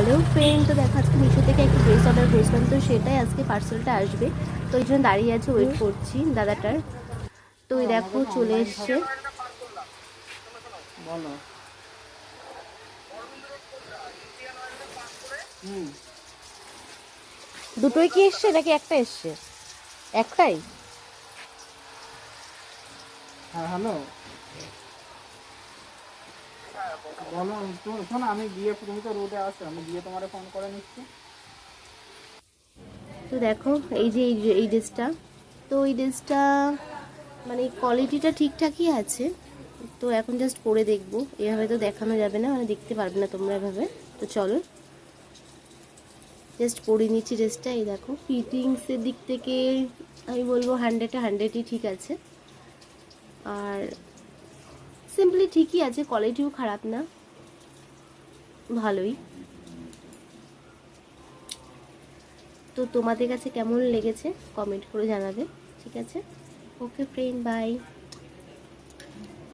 Hello friend তো দেখো আজকে মিশো থেকে একটা ড্রেস অর্ডার করেছিলাম তো সেটাই আজকে পার্সেলটা আসবে। তো ওই জন্য দাঁড়িয়ে আছে ওয়েট করছি দাদাটার। তো ওই দেখো চলে এসছে। দুটোই কি এসছে নাকি একটা এসছে? একটাই? হ্যাঁ হ্যালো বলো শোনো, আমি গিয়ে তুমি তো রোডে আমি গিয়ে তোমারে ফোন করে নিচ্ছি। তো দেখো, এই যে, এই ড্রেসটা তো এই ড্রেসটা মানে কোয়ালিটিটা ঠিকঠাকই আছে, তো এখন জাস্ট পরে দেখব, এভাবে তো দেখানো যাবে না মানে দেখতে পারবে না তোমরা এভাবে, তো চলো। জাস্ট পরে নিচ্ছি ড্রেসটা এই দেখো ফিটিংসের দিক থেকে আমি বলব হান্ড্রেডে হান্ড্রেডই ঠিক আছে। আর সিম্পলি ঠিকই আছে কোয়ালিটিও খারাপ না। ভালোই। তো তোমাদের কাছে কেমন লেগেছে? কমেন্ট করে জানাবে, ঠিক আছে? ওকে ফ্রেন্ড বাই